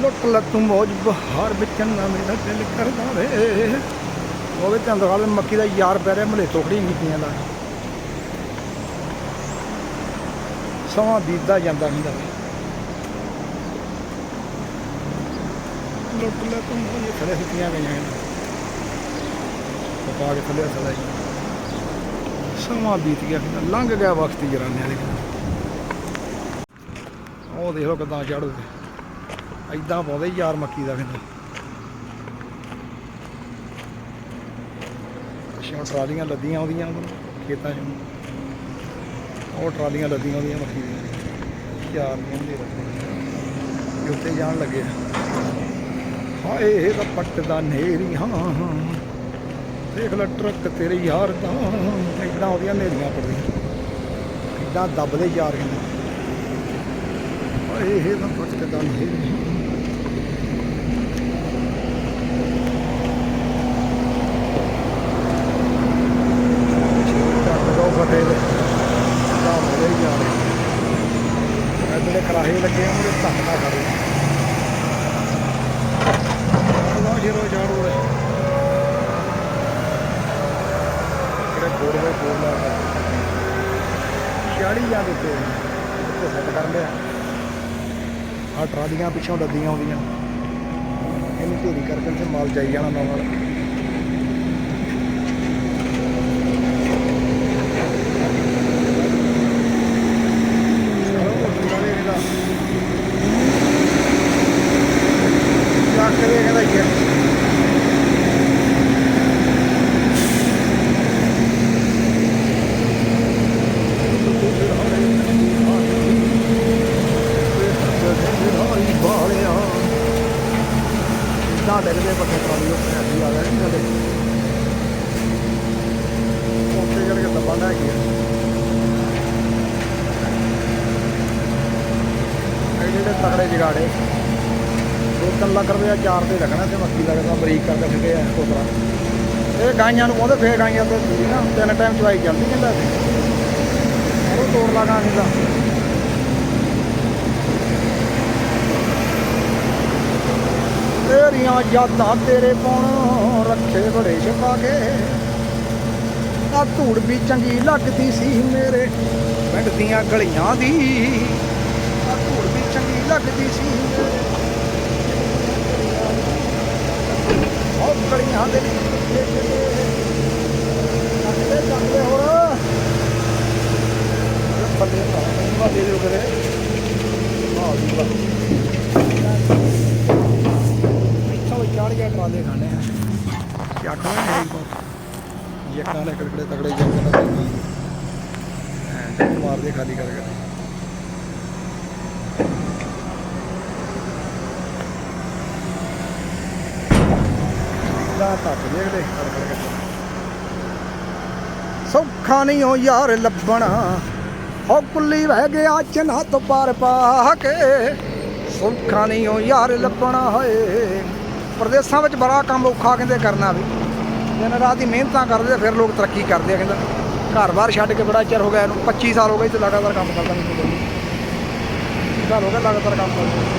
ਲੁੱਟ ਲੈ ਤੂੰ ਮੌਜ ਬਹਾਰ ਵਿੱਚ ਨਾ ਮੇਰਾ ਦਿਲ ਕਰਦਾ ਵੇ। ਉਹਦੇ ਚੰਦਵਾਲ ਮੱਕੀ ਦਾ ਯਾਰ ਪੈ ਰਿਹਾ ਮਲੇ ਤੋਕੜੀਆਂ ਕੀਤੀਆਂ ਦਾ ਸਮਾਂ ਬੀਤਦਾ ਜਾਂਦਾ ਹੁੰਦਾ ਵੇ ਲੁੱਟ ਲੈ ਤੂੰ ਮੌਜ ਥਲੇ ਸੁੱਤੀਆਂ ਗਈਆਂ ਨੇ ਕੇ। ਥੱਲੇ ਸਦਾ ਸਮਾਂ ਬੀਤ ਗਿਆ ਕਹਿੰਦਾ ਲੰਘ ਗਿਆ ਵਕਤ ਜਰਾਨੇ ਦੇ ਉਹ ਦੇਖ ਲੋ ਕਿਦਾਂ ਚੜ੍ਹਦੇ। ਐਦਾਂ ਪਾਉਂਦੇ ਯਾਰ ਮੱਕੀ ਦਾ ਫਿਰ। ਪਿੱਛੋਂ ਟਰਾਲੀਆਂ ਲੱਦੀਆਂ ਆਉਂਦੀਆਂ ਖੇਤਾਂ 'ਚ। ਉਹ ਟਰਾਲੀਆਂ ਲੱਦੀਆਂ ਆਉਂਦੀਆਂ ਮੱਕੀ ਦੀਆਂ। ਯਾਰ ਨਹੀਂ ਹੁੰਦੇ ਰੱਖਦੇ ਉੱਤੇ ਜਾਣ ਲੱਗੇ ਹਾਏ, ਇਹ ਤਾਂ ਪੱਟਦਾ ਨੇਰੀ, ਹਾਂ ਦੇਖ ਲੈ, ਟਰੱਕ ਤੇਰੇ ਯਾਰ ਦਾ ਇਦਾਂ ਉਹਦੀਆਂ ਨੇਰੀਆਂ ਪੜਦੀਆਂ। ਇਦਾਂ ਦੱਬਦੇ ਯਾਰ ਕਹਿੰਦਾ ਹਾਏ, ਇਹ ਤਾਂ ਪੱਟਦਾ ਨੇਰੀ 40 ਜਾਂ ਦਿੱਤੇ ਇੱਥੇ ਸੈੱਟ ਕਰ ਟਰਾਲੀਆਂ ਪਿੱਛੋਂ ਡੱਦੀਆਂ ਆਉਂਦੀਆਂ। ਇਹਨੂੰ ਢੇਰੀ ਕਰਕੇ ਤੇ ਮਾਲ ਜਾਈ ਜਾਣਾ ਨਾਲ Yeah. ਤਕੜੇ ਜਗਾੜੇ। ਦੋ ਤਿੰਨ ਲੱਖ ਰੁਪਇਆ ਚਾਰ ਤੇ ਲੱਗਣਾ ਤੇ ਮੱਕੀ ਲੱਗਦਾ ਬਰੀਕ ਕਰਕੇ ਫਿੱਕੇ ਆ ਕੋਤਰਾ ਇਹ ਗਾਈਆਂ ਨੂੰ ਪਾਉਂਦੇ, ਫੇਰ ਗਾਈਆਂ ਤੇ ਨਾ ਤਿੰਨ ਟਾਈਮ ਚਵਾਈ ਜਾਂਦੀ ਕਹਿੰਦਾ ਉਹ ਤੋੜ ਲਾਗਾ ਸੀਗਾ ਤੇਰੀਆਂ ਯਾਦਾਂ ਤੇਰੇ ਪਾਉਣ, ਰੱਖੇ ਬੜੇ ਛਪਾ ਕੇ ਆ ਧੂੜ ਵੀ ਚੰਗੀ ਲੱਗਦੀ ਸੀ ਮੇਰੇ, ਪਿੰਡ ਦੀਆਂ ਗਲੀਆਂ ਦੀ। ਲੱਗਦੀ ਸੀ। ਦੇ ਹੋਰ। ਬੱਲੇ ਭਰਾ ਦੇ ਦਿਓ ਕਰੇ ਹਾਂ ਜੀ ਵਾਹ ਇੱਥੋਂ ਚੜ ਗਿਆ ਟਰਾਲੇ ਖਾਣੇ ਆ। ਚੱਕਣਾ ਹੈ ਬਹੁਤ। ਜੱਕਾਂ ਨੇ ਕੜਕੜੇ ਤਗੜੇ ਜੱਕਾਂ ਨੇ। ਦਿੱਤੀ ਐ ਜੱਕ ਮਾਰਦੇ ਖਾਲੀ ਕਰ ਕਰ ਦਾ ਤੱਕ ਦੇਖਦੇ ਸੌਖਾ ਨਹੀਂ ਹੋ ਯਾਰ ਲੱਭਣਾ। ਹੋ ਕੁੱਲੀ ਵਹਿ ਗਿਆ ਚਨਾ ਤੋਂ ਪਾਰ ਪਾ ਕੇ। ਸੌਖਾ ਨਹੀਂ ਹੋ ਯਾਰ ਲੱਭਣਾ ਹੋਏ। ਪ੍ਰਦੇਸਾਂ ਵਿੱਚ ਬੜਾ ਕੰਮ ਔਖਾ ਕਹਿੰਦੇ ਕਰਨਾ ਵੀ। ਦਿਨ ਰਾਤ ਦੀ ਮਿਹਨਤਾਂ ਕਰਦੇ, ਫਿਰ ਲੋਕ ਤਰੱਕੀ ਕਰਦੇ ਆ ਕਹਿੰਦਾ। ਘਰ-ਬਾਰ ਛੱਡ ਕੇ ਬੜਾ ਚਿਰ ਹੋ ਗਿਆ ਇਹਨੂੰ 25 ਸਾਲ ਹੋ ਗਏ ਤੇ ਲਗਾਤਾਰ ਕੰਮ ਕਰਦਾ ਨਹੀਂ ਸਾਲ ਹੋ ਗਿਆ ਲਗਾਤਾਰ ਕੰਮ ਕਰਦਾ।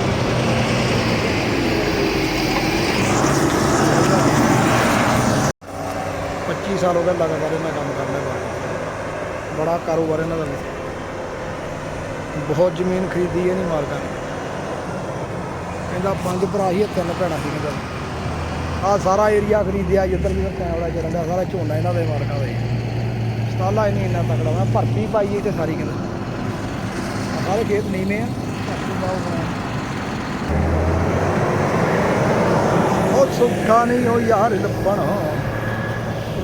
25 ਸਾਲ ਹੋ ਗਏ ਲਗਾਤਾਰ ਇਹਨਾਂ ਕੰਮ ਕਰਨਾ ਬੜਾ ਬੜਾ ਕਾਰੋਬਾਰ ਇਹਨਾਂ ਦਾ ਬਹੁਤ ਜ਼ਮੀਨ ਖਰੀਦੀ ਹੈ ਨਹੀਂ ਮਾਲਕਾਂ ਨੇ। ਕਹਿੰਦਾ ਪੰਜ ਭਰਾ ਹੀ ਆ, ਤਿੰਨ ਭੈਣਾਂ ਸੀ ਕਹਿੰਦਾ ਆ ਸਾਰਾ ਏਰੀਆ ਖਰੀਦਿਆ ਜਿੱਧਰ ਜਿੱਧਰ ਕੈਮਰਾ ਚੱਲਣ ਡਿਆ ਸਾਰਾ ਝੋਨਾ ਇਹਨਾਂ ਦੇ ਮਾਲਕਾਂ ਦਾ। ਹੀ ਸਤਾਲਾ ਹੀ ਇੰਨਾ ਤਕੜਾ ਮੈਂ ਭਰਤੀ ਪਾਈ ਤੇ ਸਾਰੀ ਕਹਿੰਦਾ ਸਾਰੇ ਖੇਤ ਨੀਵੇਂ ਆ ਭਰਤੀ ਪਾਓ ਬਣਾ ਉਹ ਸੁੱਖਾ ਨਹੀਂ ਉਹ ਯਾਰ ਲੱਭਣਾ।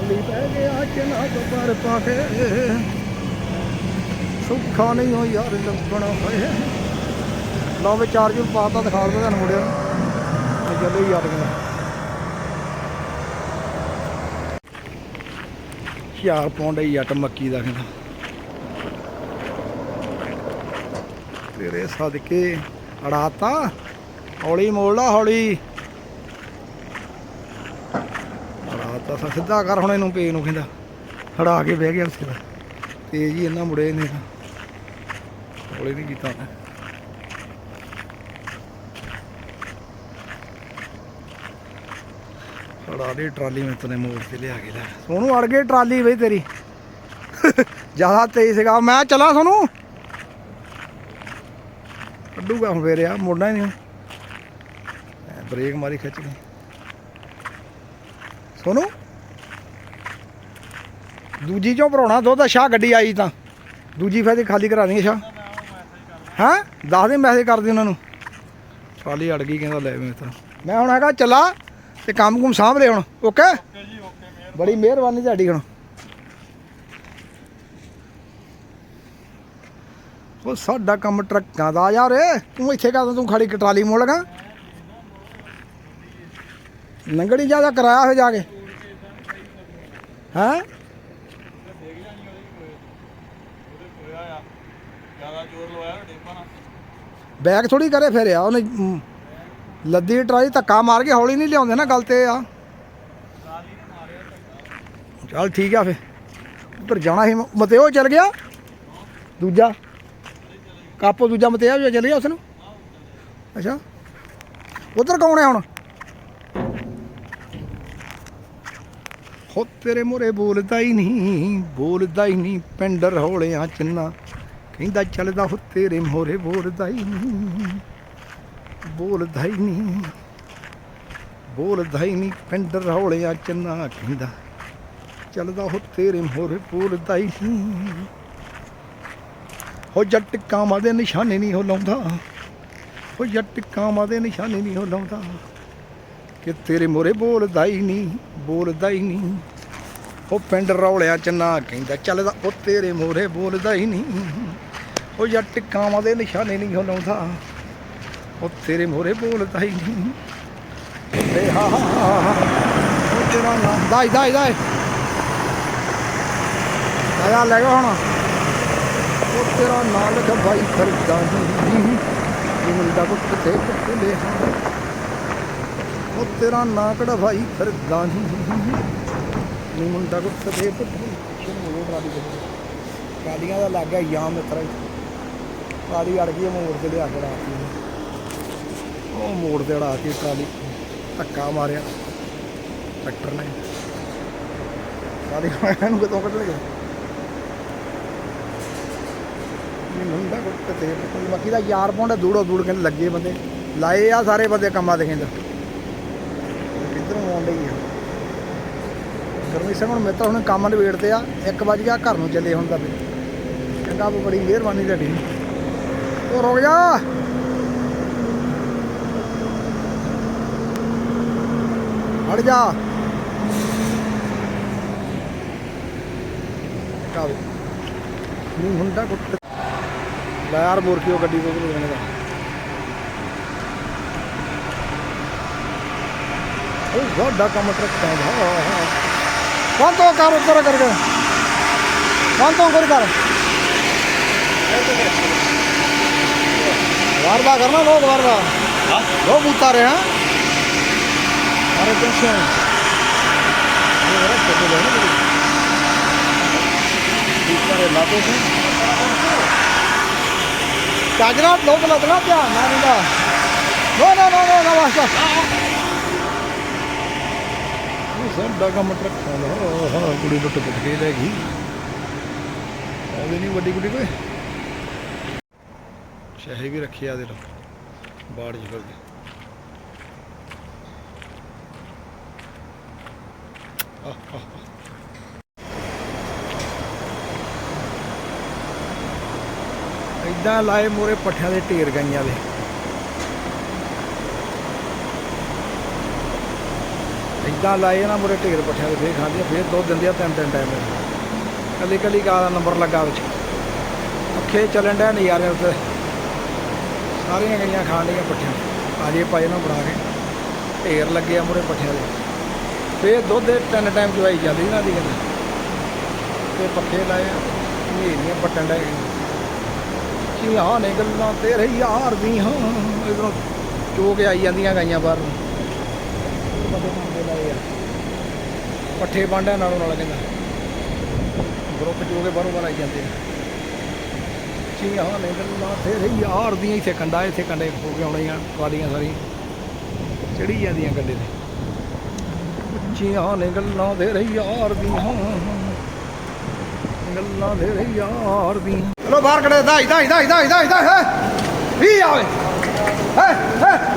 ਕੁੱਲੀ ਪੈ ਗਿਆ ਚਨਾ ਤੋਂ ਪਾ ਕੇ ਸੁੱਖਾ ਨਹੀਂ ਉਹ ਯਾਰ ਲੱਭਣਾ ਹੋਏ। ਲਓ ਵੀ ਚਾਰਜਰ ਪਾਤਾ ਦਿਖਾ ਦਿਓ ਤੁਹਾਨੂੰ ਮੁੰਡਿਆਂ ਨੂੰ। ਇਹ ਚੱਲੇ ਯਾਰ ਕਹਿੰਦਾ ਚਾਰ ਪੌਂਡ ਹੀ ਜੱਟ ਮੱਕੀ ਦਾ ਕਹਿੰਦਾ। ਤੇਰੇ ਸਦਕੇ ਅੜਾਤਾ। ਹੌਲੀ ਮੋੜ ਲਾ ਹੌਲੀ। ਦੱਸਾਂ ਸਿੱਧਾ ਕਰ ਹੁਣ ਇਹਨੂੰ ਪੇ ਨੂੰ ਕਹਿੰਦਾ। ਹੜਾ ਕੇ ਬਹਿ ਗਿਆ ਉਸੇ ਦਾ ਤੇ ਜੀ ਇਹਨਾਂ ਮੁੜੇ ਨੇ ਹੌਲੇ ਨਹੀਂ ਕੀਤਾ ਉਹਨੇ। ਦੇ ਟਰਾਲੀ ਮੈਂ ਤਨੇ ਮੋੜ ਤੇ ਲਿਆ ਕੇ ਲੈ। ਸੋਨੂੰ ਅੜ ਗਏ ਟਰਾਲੀ ਬਈ ਤੇਰੀ। ਜ਼ਿਆਦਾ ਤੇਜ਼ ਸੀਗਾ। ਮੈਂ ਚਲਾ ਸੋਨੂੰ। ਕੱਢੂਗਾ ਹੁਣ ਫੇਰ ਆ ਮੋੜਨਾ ਹੀ ਨਹੀਂ। ਬ੍ਰੇਕ ਮਾਰੀ ਖਿੱਚ ਗਈ ਸੋਨੂੰ ਦੂਜੀ ਚੋਂ ਭਰਾਉਣਾ ਦੁੱਧ ਸ਼ਾਹ ਗੱਡੀ ਆਈ ਤਾਂ। ਦੂਜੀ ਫੇਰ ਖਾਲੀ ਕਰਾ ਦੇਂਗੇ ਸ਼ਾਹ। ਹਾਂ? ਦੱਸ ਦੇ ਮੈਸੇਜ ਕਰ ਦੇ ਉਹਨਾਂ ਨੂੰ। ਟਰਾਲੀ ਅੜ ਗਈ, ਕਹਿੰਦਾ ਲੈ ਮੈਂ ਤਾਂ। ਮੈਂ ਹੁਣ ਹੈਗਾ, ਚੱਲਾ ਤੇ ਕੰਮ ਕੁਮ ਸਾਂਭ ਲੈ ਹੁਣ ਓਕੇ ਬੜੀ ਮਿਹਰਬਾਨੀ ਤੁਹਾਡੀ ਹੁਣ। ਉਹ ਸਾਡਾ ਕੰਮ ਟਰੱਕਾਂ ਦਾ ਯਾਰ ਏ ਤੂੰ ਇੱਥੇ ਕਾਹਦੋਂ ਤੂੰ ਖੜੀ ਟਰਾਲੀ ਮੋੜ ਲਗਾ? ਨੰਗੜੀ ਜ਼ਿਆਦਾ ਕਰਾਇਆ ਹੋਇਆ ਜਾ ਕੇ। ਹਾਂ? ਜ਼ਿਆਦਾ ਥੋੜੀ ਕਰੇ ਫਿਰ ਆ ਉਹਨੇ ਮ, ਲੱਦੀ ਟਰਾਲੀ ਧੱਕਾ ਮਾਰ ਕੇ ਹੌਲੀ ਨਹੀਂ ਲਿਆਉਂਦੇ ਨਾ ਗੱਲ ਤੇ ਆ। ਚੱਲ ਠੀਕ ਆ ਫਿਰ। ਉੱਧਰ ਜਾਣਾ ਸੀ ਮਤਿਓ ਚੱਲ ਗਿਆ। ਦੂਜਾ। ਕਾਪੋ ਦੂਜਾ ਮਤਿਆ ਵੀ ਚੱਲ ਗਿਆ ਉਸ ਨੂੰ ਅੱਛਾ। ਉਧਰ ਕੌਣ ਹੈ ਹੁਣ? ਹੋ ਤੇਰੇ ਮੋਰੇ ਬੋਲਦਾ ਹੀ ਨਹੀਂ, ਬੋਲਦਾ ਹੀ ਨਹੀਂ ਪਿੰਡਰ ਹੌਲਿਆਂ ਚੰਨਾ। ਕਹਿੰਦਾ ਚੱਲਦਾ ਹੋ ਤੇਰੇ ਮੋਰੇ ਬੋਲਦਾ ਹੀ ਨਹੀਂ, ਬੋਲਦਾ ਹੀ ਨਹੀਂ, ਬੋਲਦਾ ਹੀ ਨਹੀਂ, ਪਿੰਡ ਰੌਲਿਆ ਚੰਨਾ ਕਹਿੰਦਾ। ਚੱਲਦਾ ਹੋ ਤੇਰੇ ਮੋਰੇ ਬੋਲਦਾ ਹੀ ਨਹੀਂ। ਹੋ ਜੱਟ ਕਾਮਾਂ ਦੇ ਨਿਸ਼ਾਨੇ ਨਹੀਂ ਹੋ ਲਾਉਂਦਾ, ਉਹ ਜੱਟ ਕਾਮਾਂ ਦੇ ਨਿਸ਼ਾਨੇ ਨਹੀਂ ਹੋ ਲਾਉਂਦਾ। ਕਿ ਤੇਰੇ ਮੋਰੇ ਬੋਲਦਾ ਹੀ ਨਹੀਂ, ਬੋਲਦਾ ਹੀ ਨਹੀਂ। ਉਹ ਪਿੰਡ ਰੌਲਿਆ ਚੰਨਾ ਕਹਿੰਦਾ, ਚੱਲਦਾ ਉਹ ਤੇਰੇ ਮੋਰੇ ਬੋਲਦਾ ਹੀ ਨਹੀਂ। ਉਹ ਜੱਟ ਕਾਵਾਂ ਦੇ ਨਿਸ਼ਾਨੇ ਨਹੀਂ ਲਾਉਂਦਾ ਉਹ ਤੇਰੇ ਮੋਰੇ ਬੋਲਦਾ ਹੀ ਨਹੀਂ। ਤੇ ਹਾ ਹਾ ਹਾ ਉਹ ਤੇਰਾ ਨਾਮ ਦਾਈ ਦਾਈ ਦਾਈ। ਆਇਆ ਲੈ ਗਿਆ ਹੁਣ। ਉਹ ਤੇਰਾ ਨਾਂ ਲਿਖ ਭਾਈ ਖਰਦਾ ਨਹੀਂ। ਇਹ ਮੁੰਡਾ ਕੁੱਟ ਤੇ ਕੁੱਟ ਲੈ ਉਹ ਤੇਰਾ ਨਾਂ ਕਿਹੜਾ ਭਾਈ? ਖਰਦਾ ਨਹੀਂ ਨੀ ਮੁੰਡਾ ਕੁੱਟ ਤੇ ਸ਼ੁਰੂ ਹੋ ਦੇ ਗਾਲੀਆਂ ਦਾ ਲੱਗ ਗਿਆ ਯਾਮ ਮਿੱਤਰਾ ਟਰਾਲੀ ਅੜ ਗਈ ਮੋੜ ਤੇ ਲਿਆ ਕੇ ਰਾਤੀ ਉਹ ਮੋੜ ਤੇ ਅੜਾ ਕੇ ਟਰਾਲੀ ਧੱਕਾ ਮਾਰਿਆ। ਟਰੈਕਟਰ ਨੇ। ਟਰਾਲੀ ਇਹਨੂੰ ਕਿਤੋਂ ਕੱਢ ਲਿਆ? ਇਹ ਮੁੰਡਾ ਕੁੱਟ ਤੇ ਬਾਕੀ ਦਾ ਯਾਰ ਪੌਂਡ ਦੂੜੋ ਦੂੜ ਕੇ ਲੱਗੇ ਬੰਦੇ। ਲਾਏ ਆ ਸਾਰੇ ਬੰਦੇ ਕੰਮਾਂ ਦੇ ਖਿੰਦ ਕਿੱਧਰੋਂ ਆਉਂਦੇ ਆ। ਗਰਮੀ ਸਿੰਘ ਹੁਣ ਮੇਤਾ ਹੁਣ ਕੰਮ ਨਿਬੇੜਦੇ ਆ 1 ਵਜ ਗਿਆ, ਘਰ ਨੂੰ ਚੱਲੇ ਹੁਣ ਤਾਂ ਚੰਗਾ ਬੜੀ ਮਿਹਰਬਾਨੀ ਤੁਹਾਡੀ। ਉਹ ਰੁਕ ਜਾ। ਹਟ ਜਾ। ਕਾਬ ਨਹੀਂ, ਹੁੰਦਾ ਕੁੱਟ। ਲੈ ਯਾਰ ਮੂਰਖੀਓ ਗੱਡੀ ਤੋਂ ਉਧਰ बहुत डा का मटर टैग है कौन तो कार कर करके कौन तो कर कर वारदा करना लोग वारदा लोग उतारे हैं अरे टेंशन काजरात लोक लग्न त्या ना नो नो नो नो नमस्कार ਸਾਡਾ ਕੰਮ ਟਰੱਕਾਂ ਦਾ ਹਾਂ ਕੁੜੀ ਲੁੱਟ ਪੁੱਟ ਕੇ ਲੈ ਗਈ। ਐਵੇਂ ਨਹੀਂ ਵੱਡੀ ਕੁੜੀ ਕੋਈ। ਸ਼ਹਿ ਵੀ ਰੱਖਿਆ ਦੇ ਲੋ ਬਾੜ ਜਿਗਰ ਦੀ ਆਹ, ਏਦਾਂ ਲਾਏ ਮੋਰੇ ਪੱਠਿਆਂ ਦੇ ਢੇਰ ਗਈਆਂ ਦੇ। ਏਦਾਂ ਲਾਏ ਨਾ ਮੁਰੇ ਢੇਰ ਪੱਠਿਆਂ ਦੇ ਫੇਰ ਖਾਂਦੀਆਂ ਫੇਰ ਦੁੱਧ ਦਿੰਦੀਆਂ ਤਿੰਨ ਤਿੰਨ ਟਾਈਮ ਕੱਲੀ ਕੱਲੀ ਗਾਂ ਦਾ ਨੰਬਰ ਲੱਗਾ ਵਿੱਚ। ਅੱਖੇ ਚੱਲਣ ਡਿਆ ਨਜ਼ਾਰੇ ਉੱਤੇ। ਸਾਰੀਆਂ ਗਈਆਂ ਖਾਣ ਲੀਆਂ ਪੱਠਿਆਂ। ਆਜੇ ਪਾਏ ਨਾ ਬਣਾ ਕੇ। ਢੇਰ ਲੱਗੇ ਆ ਮੂਹਰੇ ਪੱਠਿਆਂ ਦੇ। ਫੇਰ ਦੁੱਧ ਤਿੰਨ ਟਾਈਮ ਚਵਾਈ ਜਾਂਦੀ ਨਾ ਦੀ ਗੱਲ। ਤੇ ਪੱਠੇ ਲਾਏ ਮਹੀਨੀਆਂ ਪੱਟਣ ਡੈ ਕੀ ਹਾਂ ਨੇ ਗੱਲਾਂ ਤੇਰੇ ਯਾਰ ਦੀ ਹਾਂ। ਇਧਰੋਂ ਚੋ ਕੇ ਆਈ ਜਾਂਦੀਆਂ ਗਾਈਆਂ ਬਾਹਰ ਨੂੰ। ਬੰਦੇ ਮੰਦੇ ਲਾਏ ਆ। ਪੱਠੇ ਬਾਂਡਿਆਂ ਨਾਲੋਂ ਨਾਲ ਕਹਿੰਦਾ। ਗਰੁੱਪ ਚੋ ਕੇ ਬਾਹਰੋਂ ਬਾਹਰ ਆਈ ਜਾਂਦੇ ਆ। ਚੀਆਂ ਨੇ ਗੱਲਾਂ ਤੇਰੇ ਯਾਰ ਦੀਆਂ ਇੱਥੇ ਕੰਡਾ, ਇੱਥੇ ਕੰਡੇ ਹੋ ਕੇ ਆਉਣੀਆਂ, ਵਾਲੀਆਂ ਸਾਰੀਆਂ। ਚੜੀ ਜਾਂਦੀਆਂ ਕੰਡੇ ਤੇ। ਉੱਚੀਆਂ ਨੇ ਗੱਲਾਂ ਦੇ ਰਹੀ ਯਾਰ ਦੀਆਂ ਗੱਲਾਂ ਦੇ ਰਹੀ ਯਾਰ ਦੀਆਂ ਚਲੋ ਬਾਹਰ ਕੜੇ ਦਾਈ ਦਾਈ ਦਾਈ ਦਾਈ ਦਾਈ, ਹੈ। ਵੀ ਆਵੇ। ਹੈ ਹੈ।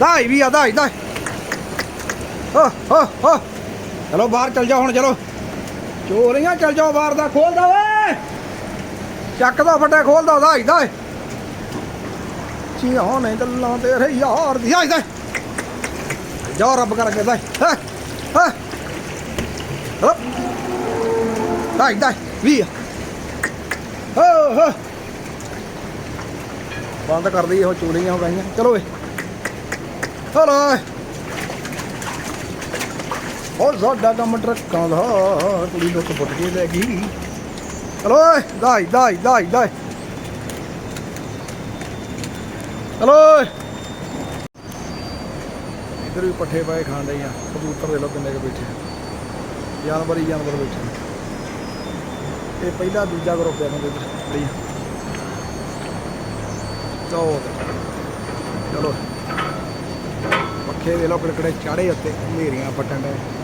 ਦਾਈ ਵੀ ਆ ਦਾਈ ਦਾਈ ਹਾ ਹਾ ਹਾ ਚਲੋ ਬਾਹਰ ਚੱਲ ਜਾਓ ਹੁਣ, ਚਲੋ। ਚੋਰੀਆਂ ਚੱਲ ਜਾਓ ਬਾਹਰ ਦਾ ਖੋਲ ਦਾ ਓਏ। ਚੱਕ ਦੋ ਫੱਟੇ ਖੋਲ ਦੋ ਦਾਈ ਦਾਈ ਚੀਆਂ ਨੇ ਗੱਲਾਂ ਤੇਰੇ ਯਾਰ ਦੀ ਆਈ ਦਾਈ ਜਾਓ ਰੱਬ ਕਰਕੇ ਦਾਈ ਹੈ ਹੈ ਹਪ ਦਾਈ ਦਾਈ ਵੀ ਹੋ ਹੋ ਬੰਦ ਕਰ ਦਈ ਉਹ ਚੋਰੀਆਂ ਹੋ ਗਈਆਂ। ਚਲੋ ਵੇ ਚਲੋ ਉਹ ਸਾਡਾ ਕੰਮ ਟਰੱਕਾਂ ਦਾ, ਕੁੜੀ ਨੂੰ ਪੁੱਟ ਕੇ ਲੈ ਗਈ। ਚਲੋ ਦਾਈ ਦਾਈ ਦਾਈ ਦਾਈ। ਚਲੋ ਓਏ। ਵੀ ਪੱਠੇ ਪਾਏ ਖਾਣ ਡਈ ਆ, ਕਬੂਤਰ ਦੇ ਲੋ ਕਿੰਨੇ ਕੁ ਬੈਠੇ ਆ। ਜਾਨਵਰ ਹੀ ਜਾਨਵਰ ਬੈਠੇ ਇਹ ਪਹਿਲਾ ਦੂਜਾ ਗਰੁੱਪ ਆ ਕਹਿੰਦੇ ਲਈ ਚਲੋ ਚਲੋ। ਪੱਖੇ ਦੇ ਲੋ ਕਿੜਕੜੇ ਚਾੜੇ ਉੱਤੇ ਹਨੇਰੀਆਂ ਫਟਣ ਦੇ